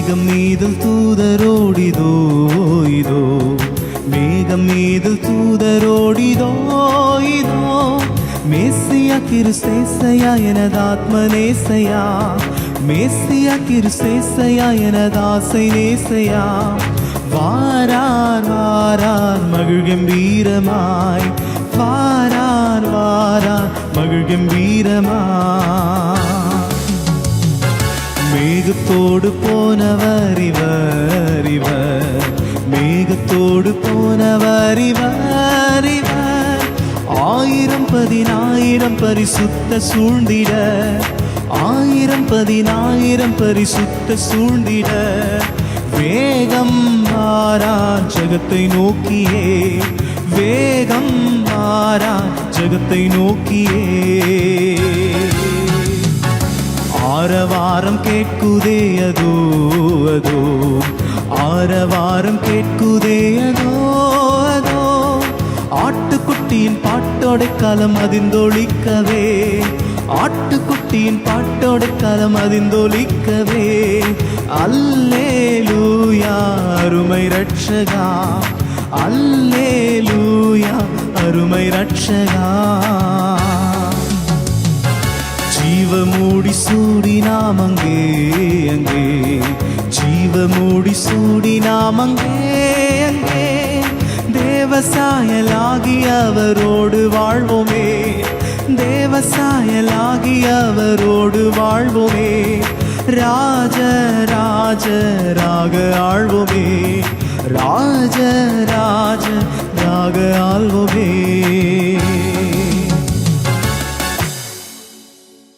மேகம் மீதில் தூதரோடிதோ இதோ. மேகம் மீதில் தூதரோடிதோ இதோ. மேசியா கிருசேசையா எனதாத்மநேசையா மேசியா கிருசேசையா எனதாசை நேசையா. வாரார் வாரார் மகிழ் கம்பீரமாய் வாரார் வாரார் மகிழ் கம்பீரமாய் மேகத்தோடு போனவர் இவர் இவர். மேகத்தோடு போனவர் இவர் இவர். ஆயிரம் பதினாயிரம் பரிசுத்த சூழ்ந்திட ஆயிரம் பதினாயிரம் பரிசுத்த சூழ்ந்திட வேகம் மாறா ஜகத்தை நோக்கியே வேகம் மாறா ஜகத்தை நோக்கியே. ஆரவாரம் கேட்குதே அதோ அதோ. ஆரவாரம் கேட்குதே அதோ அதோ. ஆட்டுக்குட்டியின் பாட்டோட காலம் அதிர்ந்தொழிக்கவே. ஆட்டுக்குட்டியின் பாட்டோட காலம் அதிர்ந்தொழிக்கவே. அல்லேலூயா அருமை ரட்சகா அல்லேலூயா அருமை ரட்சகா ஜீவ மூடி சூடி நாம் அங்கே அங்கே. ஜீவ மூடி சூடி நாம் அங்கே அங்கே. தேவசாயலாகி அவரோடு வாழ்வோமே. தேவசாயலாகி அவரோடு வாழ்வோமே. ராஜ ராஜராக ஆழ்வோமே. ராஜரா